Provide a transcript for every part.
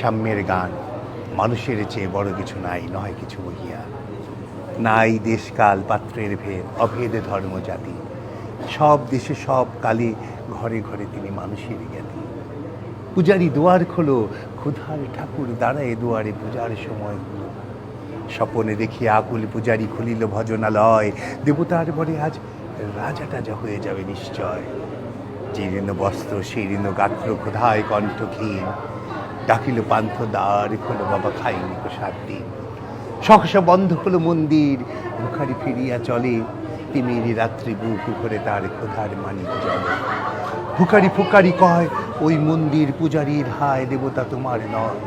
সাম্যের গান। মানুষের চেয়ে বড় কিছু নাই, নয় কিছু বহিয়া। নাই দেশকাল পাত্রের ভেদ, অভেদে ধর্ম জাতি। সব দেশে সব কালে ঘরে ঘরে তিনি মানুষের জ্ঞাতি। পূজারি দুয়ার খোলো ক্ষুধার ঠাকুর দাঁড়ায় দুয়ারে পূজার সময় হলো স্বপনে দেখি আকুল পূজারি খুলিল ভজনালয়। দেবতার বরে আজ রাজাটা যা হয়ে যাবে নিশ্চয়। জীর্ণ বস্ত্র, শীর্ণ গাত্র, ক্ষুধায় কণ্ঠক্ষীণ। ডাকিল পান্থ দ্বার খোলো বাবা খাইনি সাত দিন। সহসা বন্ধ হলো মন্দির, মুখারি ফিরিয়া চলে। তিমিরি রাত্রি বুক করে তার ক্ষুধার মানিক জলে। ফুকারি ফুকারি কয়, ওই মন্দির পূজারীর হায় দেবতা তোমার নয়।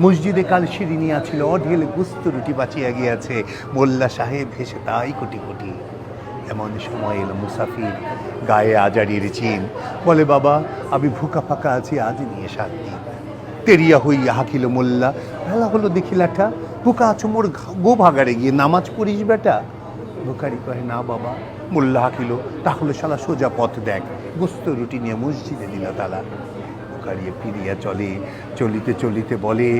মসজিদে কাল শিরিনি আছিল অঢেল গুস্ত রুটি বাঁচিয়া গিয়াছে। মোল্লা সাহেব ভেসে তাই কোটি কোটি। এমন সময় এলো মুসাফির, গায়ে আজারির চিন। বলে, বাবা, আমি ভুকা ফাঁকা আছি, আজ নিয়ে সাত দিন। তেরিয়া হইয়া হাকিল মোল্লা। বেলা হলো দেখিলাটা ভুকা আছো মোর গো ভাগারে গিয়ে নামাজ পড়িস বেটা। ভুকারি কহে, না বাবা। মোল্লা হাকিল তাহলে শালা সোজা পথ দেখ। গোস্ত রুটি নিয়ে মসজিদে দিল তালা। বুকারিয়ে ফিরিয়া চলে, চলিতে চলিতে বলে,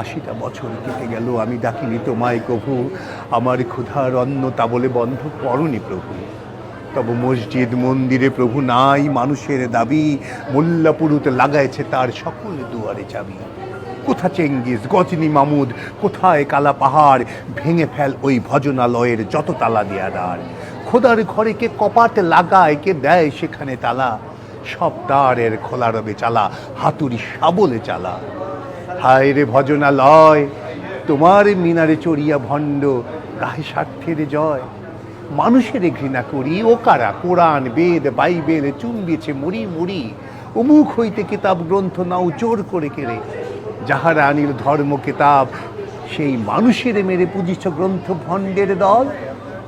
আশিটা বছর কেটে গেল, আমি ডাকিনি তোমায় কভু আমার ক্ষুধার অন্ন তা বলে বন্ধ করনি প্রভু। তব মসজিদ মন্দিরে প্রভু নাই মানুষের দাবি। মোল্লাপুরুতে লাগাইছে তার সকল দুয়ারে চাবি। কোথা চেঙ্গিস, গজনি মামুদ, কোথায় কালা পাহাড়? ভেঙে ফেল ওই ভজনালয়ের যত তালা দেয়া দ্বার খোদার ঘরে কে কপাট লাগায়, কে দেয় সেখানে তালা। সব দ্বারের খোলা রবে চালা, হাতুড়ি সাবলে চালা। হায় রে ভজনালয়, তোমার মিনারে চড়িয়া ভণ্ড গায়ে স্বার্থের জয়? মানুষের ঘৃণা করি, ও কারা? কোরআন, বেদ, বাইবেল, চুম্বিছে, মুড়ি মুড়ি। অমুক হইতে কিতাব, গ্রন্থ নাও, জোর করে কেড়ে। যাহারা আনিল ধর্ম, কিতাব, সেই মানুষের মেরে পুজিছ গ্রন্থ ভণ্ডের দল।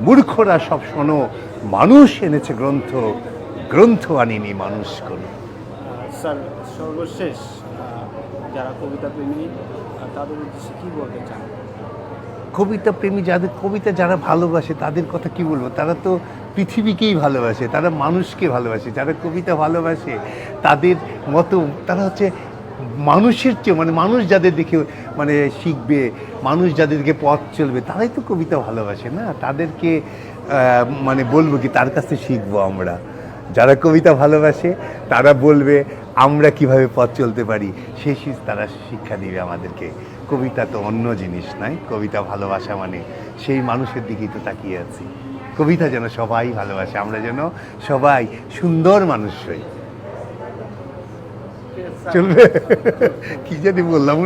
মূর্খরা সব শোনো, মানুষ এনেছে গ্রন্থ। গ্রন্থ আনিনি মানুষ কোনো সর্বশেষ যারা কবিতা প্রেমী তাদের উদ্দেশ্যে কী বলতে চান? কবিতা প্রেমী যাদের কবিতা যারা ভালোবাসে, তাদের কথা কি বলব? তারা তো পৃথিবীকেই ভালোবাসে, তারা মানুষকে ভালোবাসে, যারা কবিতা ভালোবাসে, তাদের মতো, তারা হচ্ছে মানুষের চেয়ে মানে মানুষ যাদের দেখে মানে শিখবে, মানুষ যাদেরকে পথ চলবে, তারাই তো কবিতা ভালোবাসে না? তাদেরকে মানে বলব কি, তার কাছে শিখব আমরা। যারা কবিতা ভালোবাসে, তারা বলবে আমরা কীভাবে পথ চলতে পারি সে তারা শিক্ষা দিবে আমাদেরকে। কবিতা তো অন্য জিনিস নয় কবিতা ভালোবাসা মানে সেই মানুষের দিকেই তো তাকিয়ে আছি। কবিতা যেন সবাই ভালোবাসে আমরা যেন সবাই সুন্দর মানুষ হই। চলবে? কি জানি বললাম